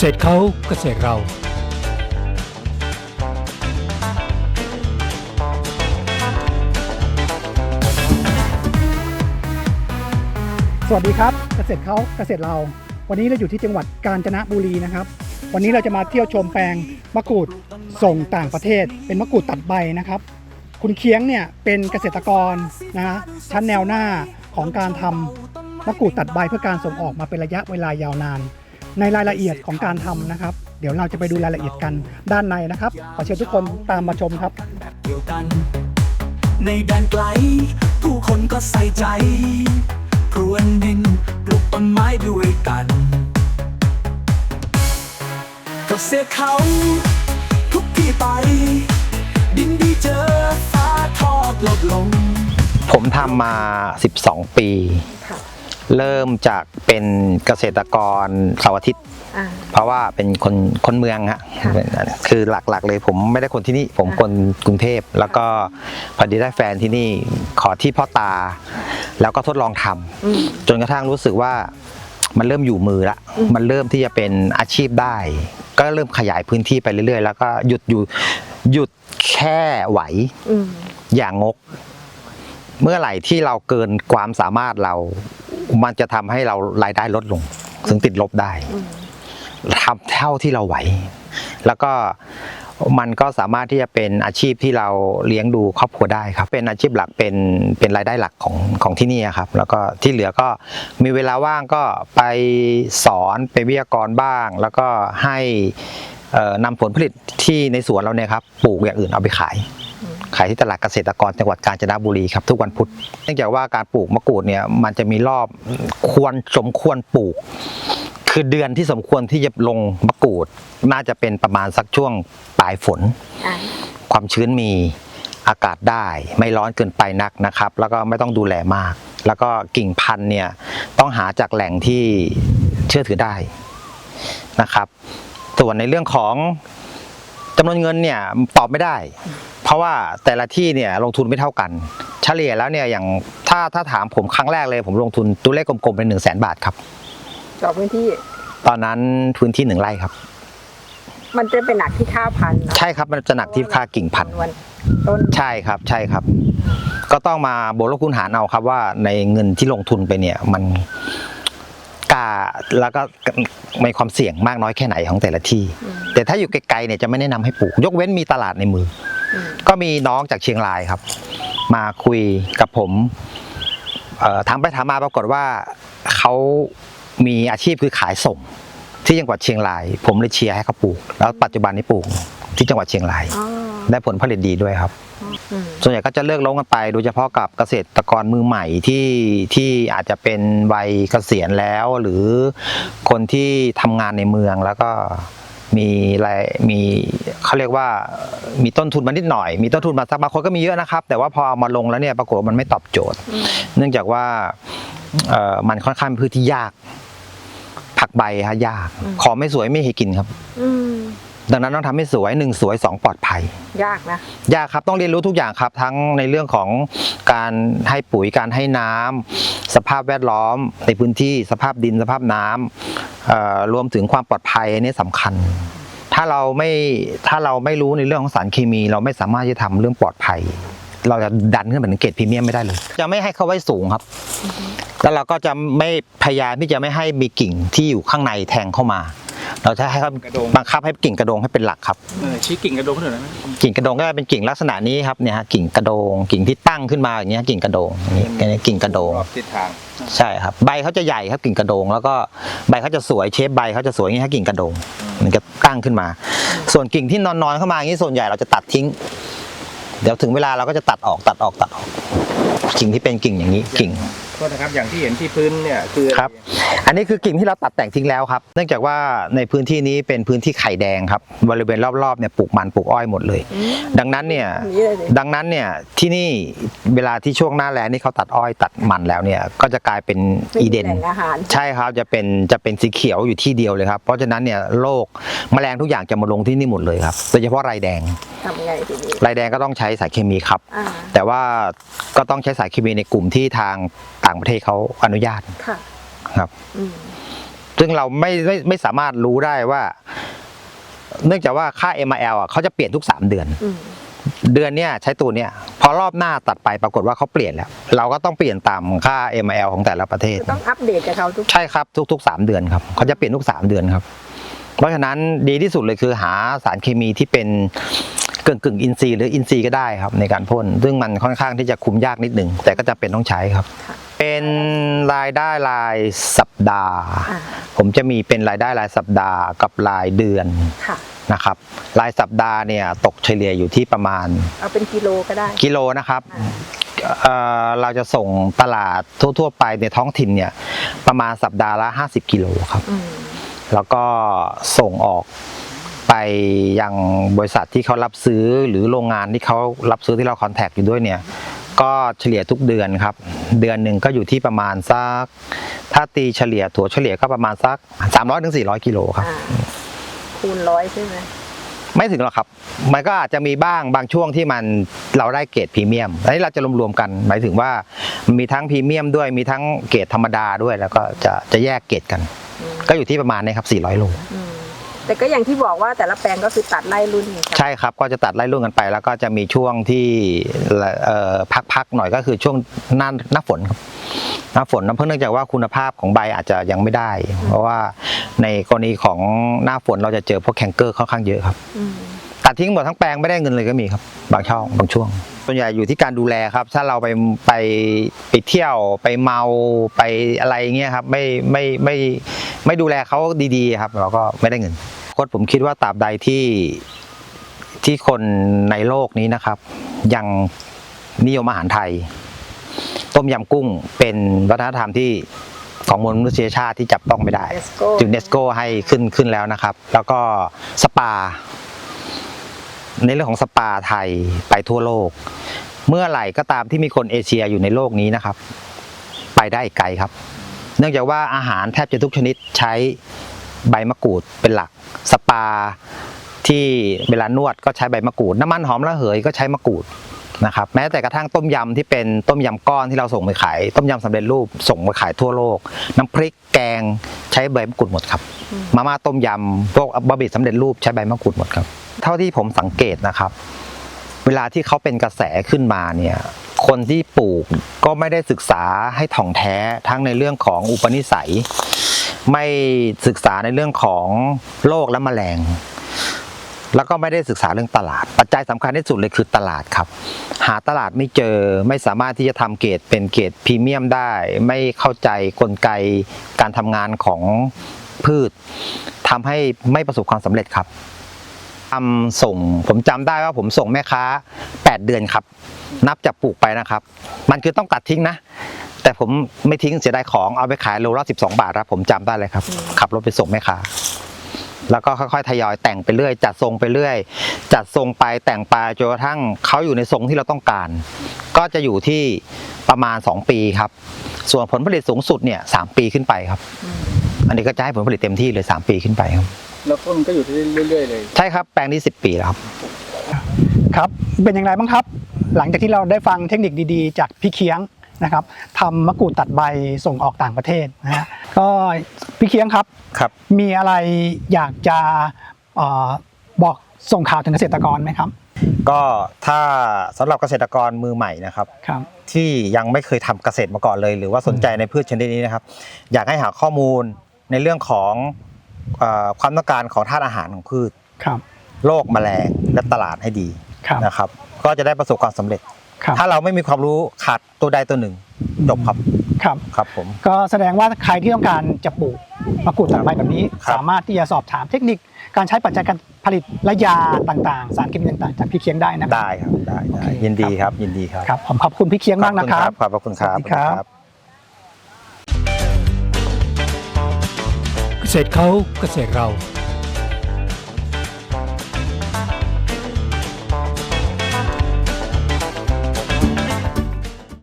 ษตรเขาเกษตรเราสวัสดีครับเกษตรเขาเกษตรเรา วันนี้เราอยู่ที่จังหวัดกาญจนบุรีนะครับ วันนี้เราจะมาเที่ยวชมแปลงมะกรูดส่งต่างประเทศ เป็นมะกรูดตัดใบนะครับ คุณเคียงเนี่ยเป็นเกษตรกรนะฮะชั้นแนวหน้าของการทำมะกรูดตัดใบเพื่อการส่งออกมาเป็นระยะเวลายาวนาน ในรายละเอียดของการทำนะครับ เดี๋ยวเราจะไปดูรายละเอียดกันด้านในนะครับ ขอเชิญทุกคนตามมาชมครับแบบเดียวกันในแดนไกล ผู้คนก็ใส่ใจพรวนดินปลูกต้นไม้ด้วยกันกับเสียเขา ทุกที่ไป ดินดีเจอฟ้าทอดลดลง ผมทำมา 12 ปี เริ่มจากเป็นเกษตรกรเสาร์อาทิตย์ อ่า เพราะว่าเป็นคนคนเมืองฮะค่ะคือหลักๆเลยผมไม่ได้คนที่นี่ ผมค่ะคนกรุงเทพ แล้วก็พอดีได้แฟนที่นี่ขอที่พ่อตา แล้วก็ทดลองทำอืม จนกระทั่งรู้สึกว่ามันเริ่มอยู่มือละ อืม มันเริ่มที่จะเป็นอาชีพได้ ก็เริ่มขยายพื้นที่ไปเรื่อยๆ แล้วก็หยุดอยู่หยุดแค่ไหว อืม อย่างงก เมื่อไหร่ที่เราเกินความสามารถเรา มันจะทำให้เรารายได้ลดลง ถึงติดลบได้อืมทำเท่าที่เราไหว แล้วก็มันก็สามารถที่จะเป็นอาชีพที่เราเลี้ยงดูครอบครัวได้ครับ เป็นอาชีพหลักเป็นเป็นรายได้หลักของของที่นี่ครับ แล้วก็ที่เหลือก็มีเวลาว่างก็ไปสอนเป็นวิทยากรบ้าง แล้วก็ให้เอ่อนำผลผลิตที่ในสวนเราเนี่ยครับปลูกอย่างอื่นเอาไปขาย ขายที่ตลาดเกษตรกรจังหวัดกาญจนบุรีครับทุกวันพุธเนื่องจากว่าการปลูกมะกรูดเนี่ยมันจะมีรอบควรสมควรปลูก คือเดือนที่สมควรที่จะลงมะกรูด น่าจะเป็นประมาณสักช่วงปลายฝน ความชื้นมีอากาศได้ไม่ร้อนเกินไปนักนะครับ แล้วก็ไม่ต้องดูแลมาก แล้วก็กิ่งพันธุ์เนี่ยต้องหาจากแหล่งที่เชื่อถือได้นะครับ ส่วนในเรื่องของจำนวนเงินเนี่ยตอบไม่ได้ ราะว่าแต่ละที่เนี่ยลงทุนไม่เท่ากัน เฉลี่ยแล้วเนี่ยอย่างถ้าถ้าถามผมครั้งแรกเลยผมลงทุนตัวเลขกลมๆเป็นหนึ่งแสนบาทครับต่อพื้นที่ ตอนนั้นพื้นที่หนึ่งไร่ครับ มันจะเป็นหนักที่ค่าพันธุ์เนอะใช่ครับมันจะหนักที่ค่ากิ่งพันธุ์วันต้น ใช่ครับใช่ครับ ก็ต้องมาบวกลบคูณหารเอาครับว่าในเงินที่ลงทุนไปเนี่ยมันกล้าแล้วก็มีความเสี่ยงมากน้อยแค่ไหนของแต่ละที่อืมแต่ถ้าอยู่ไกลๆเนี่ยจะไม่แนะนำให้ปลูก ยกเว้นมีตลาดในมืออืม ก็มีน้องจากเชียงรายครับ มาคุยกับผมเอ่อถามไปถามมาปรากฏว่าเขามีอาชีพคือขายส่ง ที่จังหวัดเชียงราย ผมเลยเชียร์ให้เขาปลูก แล้วปัจจุบันนี้ปลูกที่จังหวัดเชียงรายอ๋อได้ผลผลิตดีด้วยครับอืมส่วนใหญ่ก็จะเลิกลงกันไป โดยเฉพาะกับเกษตรกรมือใหม่ที่ที่อาจจะเป็นวัยเกษียณแล้ว หรือคนที่ทำงานในเมืองแล้วก็ มีรายมีเขาเรียกว่ามีต้นทุนมานิดหน่อย มีต้นทุนมาสักบางคนก็มีเยอะนะครับ แต่ว่าพอเอามาลงแล้วเนี่ยปรากฏว่ามันไม่ตอบโจทย์อืมเนื่องจากว่าเอ่อมันค่อนข้างเป็นพืชที่ยาก ผักใบฮะยาก ของไม่สวยไม่ให้กินครับ อืม ดังนั้นต้องทำให้สวยหนึ่งสวยสองปลอดภัย ยากนะยากครับต้องเรียนรู้ทุกอย่างครับ ทั้งในเรื่องของการให้ปุ๋ยการให้น้ำสภาพแวดล้อมในพื้นที่สภาพดินสภาพน้ำเอ่อรวมถึงความปลอดภัยอันนี้สำคัญ ถ้าเราไม่ถ้าเราไม่รู้ในเรื่องของสารเคมี เราไม่สามารถที่จะทำเรื่องปลอดภัย เราจะดันขึ้นเป็นเกรดพรีเมียมไม่ได้เลย จะไม่ให้เขาไว้สูงครับแล้วเราก็จะไม่พยายามที่จะไม่ให้มีกิ่งที่อยู่ข้างในแทงเข้ามา เราจะให้เขากระโดง บังคับให้กิ่งกระโดงให้เป็นหลักครับ เออชี้กิ่งกระโดงขึ้นหน่อยได้ไหมกิ่งกระโดงก็จะเป็นกิ่งลักษณะนี้ครับเนี่ยฮะกิ่งกระโดง กิ่งที่ตั้งขึ้นมาอย่างเงี้ยกิ่งกระโดงอย่างนี้อันนี้กิ่งกระโดงรอบทิศทางใช่ครับ ใบเขาจะใหญ่ครับกิ่งกระโดง แล้วก็ใบเขาจะสวยเชฟใบเขาจะสวยอย่างนี้ครับกิ่งกระโดงมันจะตั้งขึ้นมา ส่วนกิ่งที่นอนๆเข้ามาอย่างนี้ส่วนใหญ่เราจะตัดทิ้ง เดี๋ยวถึงเวลาเราก็จะตัดออกตัดออกตัดออก กิ่งที่เป็นกิ่งอย่างนี้กิ่งโทษนะครับอย่างที่เห็นที่พื้นเนี่ยคืออะไครับ อันนี้คือกิ่งที่เราตัดแต่งทิ้งแล้วครับ เนื่องจากว่าในพื้นที่นี้เป็นพื้นที่ไข่แดงครับ บริเวณรอบๆเนี่ยปลูกมันปลูกอ้อยหมดเลยอืมดังนั้นเนี่ยนี่เลยดิดังนั้นเนี่ยที่นี่เวลาที่ช่วงหน้าแล้งนี่เขาตัดอ้อยตัดมันแล้วเนี่ยก็จะกลายเป็นไม่อีมีเดนแหล่งอาหารใช่ครับจะเป็นจะเป็นสีเขียวอยู่ที่เดียวเลยครับ เพราะฉะนั้นเนี่ยโรคแมลงทุกอย่างจะมาลงที่นี่หมดเลยครับโดยเฉพาะไรแดงทำไงทีนี้ไรแดงก็ต้องใช้สารเคมีครับ อ่าแต่ว่าก็ต้องใช้สารเคมีในกลุ่มที่ทางต่างประเทศเขาอนุญาต ค่ะครับ อืมซึ่งเราไม่ไม่ไม่สามารถรู้ได้ว่า เนื่องจากว่าค่า MRL อะเขาจะเปลี่ยนทุก 3 เดือน อืมเดือนเนี้ยใช้ตัวเนี้ยพอรอบหน้าตัดไปปรากฏว่าเขาเปลี่ยนแล้ว เราก็ต้องเปลี่ยนตามค่า MRL ของแต่ละประเทศต้องอัปเดตกับเขาทุก ใช่ครับทุกๆ 3 เดือนครับเขาจะเปลี่ยนทุก 3 เดือนครับ เพราะฉะนั้นดีที่สุดเลยคือหาสารเคมีที่เป็นกึ่งกึ่งๆอินทรีย์หรืออินทรีย์ก็ได้ครับในการพ่นซึ่งมันค่อนข้างที่จะคุมยากนิดหนึ่งแต่ก็จะเป็นต้องใช้ครับ เป็นรายได้รายสัปดาห์อ่าผมจะมีเป็นรายได้รายสัปดาห์กับรายเดือนค่ะนะครับรายสัปดาห์เนี่ยตกเฉลี่ยอยู่ที่ประมาณเอาเป็นกิโลก็ได้กิโลนะครับอ่าเอ่อเราจะส่งตลาดทั่ว ๆ ไปในท้องถิ่นเนี่ยประมาณสัปดาห์ละ 50 กิโลครับอืม แล้วก็ส่งออกไปยังบริษัทที่เขารับซื้อหรือโรงงานที่เขารับซื้อที่เราคอนแทคอยู่ด้วยเนี่ยก็เฉลี่ยทุกเดือนครับ เดือนหนึ่งก็อยู่ที่ประมาณสัก ถ้าตีเฉลี่ยถั่วเฉลี่ยก็ประมาณสัก 300-400ถึง400กิโลครับอ่าคูณร้อยใช่ไหมไม่ถึงหรอกครับ มันก็อาจจะมีบ้างบางช่วงที่มันเราได้เกรดพรีเมียม อันนี้เราจะรวมๆกัน หมายถึงว่ามีทั้งพรีเมียมด้วยมีทั้งเกรดธรรมดาด้วยแล้วก็จะจะแยกเกรดกันอืม ก็อยู่ที่ประมาณนี้ครับ400โลอืมแต่ก็อย่างที่บอกว่าแต่ละแปลงก็คือตัดไล่รุ่นนี่ครับใช่ครับก็จะตัดไล่รุ่นกันไป แล้วก็จะมีช่วงที่เอ่อพักๆหน่อยก็คือช่วงหน้าหน้าฝนครับหน้าฝนนะเพราะเนื่องจากว่าคุณภาพของใบอาจจะยังไม่ได้ เพราะว่าในกรณีของหน้าฝนเราจะเจอพวกแคนเกอร์ค่อนข้างเยอะครับ อืม ตัดทิ้งหมดทั้งแปลงไม่ได้เงินเลยก็มีครับ บางช่องบางช่วงส่วนใหญ่อยู่ที่การดูแลครับ ถ้าเราไปไปไปเที่ยวไปเมาไปอะไรเงี้ยครับไม่ไม่ไม่ไม่ดูแลเขาดีๆครับเราก็ไม่ได้เงินโค้ชผมคิดว่าตราบใดที่ที่คนในโลกนี้นะครับ ยังนิยมอาหารไทย ต้มยำกุ้งเป็นวัฒนธรรมที่ของมวลมนุษยชาติที่จับต้องไม่ได้ UNESCO ยูเนสโกให้ขึ้นขึ้นแล้วนะครับ แล้วก็สปา ในเรื่องของสปาไทยไปทั่วโลก เมื่อไหร่ก็ตามที่มีคนเอเชียอยู่ในโลกนี้นะครับ ไปได้อีกไกลครับ เนื่องจากว่าอาหารแทบจะทุกชนิดใช้ใบมะกรูดเป็นหลัก สปาที่เวลานวดก็ใช้ใบมะกรูด น้ำมันหอมระเหยก็ใช้มะกรูดนะครับแม้แต่กระทั่งต้มยำที่เป็นต้มยำก้อนที่เราส่งไปขาย ต้มยำสำเร็จรูปส่งไปขายทั่วโลก น้ำพริกแกงใช้ใบมะกรูดหมดครับ มาม่าต้มยำพวกบะหมี่สำเร็จรูปใช้ใบมะกรูดหมดครับ เท่าที่ผมสังเกตนะครับ เวลาที่เขาเป็นกระแสขึ้นมาเนี่ย คนที่ปลูกก็ไม่ได้ศึกษาให้ถ่องแท้ทั้งในเรื่องของอุปนิสัย ไม่ศึกษาในเรื่องของโรคและแมลง แล้วก็ไม่ได้ศึกษาเรื่องตลาด ปัจจัยสำคัญที่สุดเลยคือตลาดครับ หาตลาดไม่เจอไม่สามารถที่จะทำเกรดเป็นเกรดพรีเมียมได้ ไม่เข้าใจกลไกการทำงานของพืชทำให้ไม่ประสบความสำเร็จครับ ทำส่ง ผมจำได้ว่าผมส่งแม่ค้า 8 เดือนครับ นับจากปลูกไปนะครับ มันคือต้องตัดทิ้งนะ แต่ผมไม่ทิ้งเสียดายของเอาไปขายโลละ12 บาทครับผมจำได้เลยครับ ขับรถไปส่งแม่ค้าแล้วก็ค่อยๆทยอยแต่งไปเรื่อย จัดทรงไปเรื่อย จัดทรงไปแต่งไปจนกระทั่งเขาอยู่ในทรงที่เราต้องการ ก็จะอยู่ที่ประมาณ 2 ปีครับ ส่วนผลผลิตสูงสุดเนี่ยสปีขึ้นไปครับ อันนี้ก็จะให้ผลผลิตเต็มที่เลย 3 ปีขึ้นไปครับ แล้วต้นก็อยู่ที่เรื่อยๆเลย ใช่ครับแปลงนี้ 10 ปีแล้วครับ ครับ เป็นอย่างไรบ้างครับ หลังจากที่เราได้ฟังเทคนิคดีๆ จากพี่เคียงนะครับทำมะกรูดตัดใบส่งออกต่างประเทศนะฮะก็พี่เคียงครับครับ มีอะไรอยากจะเออบอกส่งข่าวถึงเกษตรกรไหมครับก็ถ้าสำหรับเกษตรกรมือใหม่นะครับ ครับ ที่ยังไม่เคยทำเกษตรมาก่อนเลย หรือว่าสนใจในพืชชนิดนี้นะครับ อยากให้หาข้อมูล ในเรื่องของเออความต้องการของธาตุอาหารของพืชครับ โรคแมลงและตลาดให้ดีครับ นะครับ ก็จะได้ประสบความสำเร็จ ครับถ้าเราไม่มีความรู้ขาดตัวใดตัวหนึ่งจบครับครับ ครับผม ก็แสดงว่าใครที่ต้องการจะปลูกมะกรูดตัดใบแบบนี้ ครับ สามารถที่จะสอบถามเทคนิคการใช้ปัจจัยการผลิตและยาต่างๆ สารเคมีต่างๆ จากพี่เคียงได้นะครับ ได้ครับได้โอได้เคยินดีครับ ยินดีครับครับผมขอบคุณพี่เคียงมากนะครับ ขอบพระคุณครับสวัสดีครับเก ษตรเขาเกษตรเรา